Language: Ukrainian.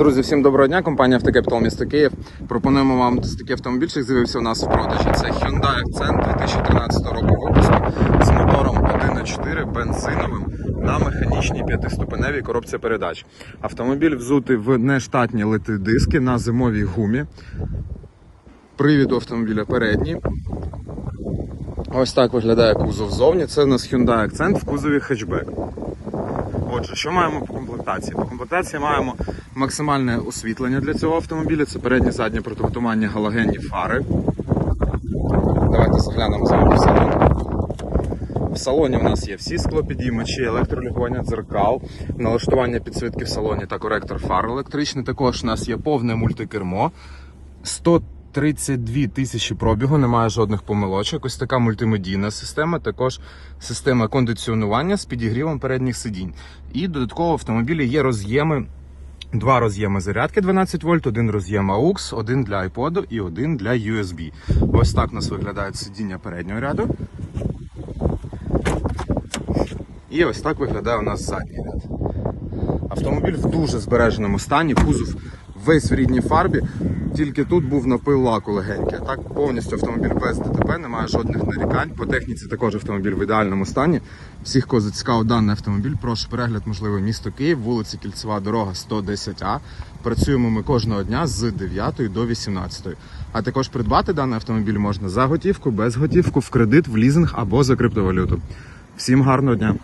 Друзі, всім доброго дня. Компанія Автокепітал місто Київ. Пропонуємо вам такий автомобіль, що з'явився у нас в продажі. Це Hyundai Accent 2013 року випуску з мотором 1.4 бензиновим на механічній п'ятиступеневій коробці передач. Автомобіль взутий в нештатні лити диски на зимовій гумі. Привід автомобіля передній. Ось так виглядає кузов ззовні. Це у нас Hyundai Accent в кузові хетчбек. Отже, що маємо по комплектації? По комплектації маємо максимальне освітлення для цього автомобіля. Це переднє заднє протитуманні галогенні фари. Давайте заглянемо з вами в салон. В салоні у нас є всі склопідіймачі, електролюгування дзеркал, налаштування підсвітки в салоні та коректор фар електричний. Також у нас є повне мультикермо. 132 тисячі пробігу, немає жодних помилочок. Ось така мультимедійна система, також система кондиціонування з підігрівом передніх сидінь. І додатково в автомобілі є роз'єми. Два роз'єми зарядки 12 вольт, один роз'єм AUX, один для iPod і один для USB. Ось так у нас виглядають сидіння переднього ряду. І ось так виглядає у нас задній ряд. Автомобіль в дуже збереженому стані, кузов весь в рідній фарбі. Тільки тут був напил лаку легенький. Так повністю автомобіль без ДТП, немає жодних нарікань. По техніці також автомобіль в ідеальному стані. Всіх, кого зацікавив даний автомобіль, прошу перегляд, можливо, місто Київ, вулиця Кільцева дорога 110А. Працюємо ми кожного дня з 9 до 18. А також придбати даний автомобіль можна за готівку, без готівку, в кредит, в лізинг або за криптовалюту. Всім гарного дня!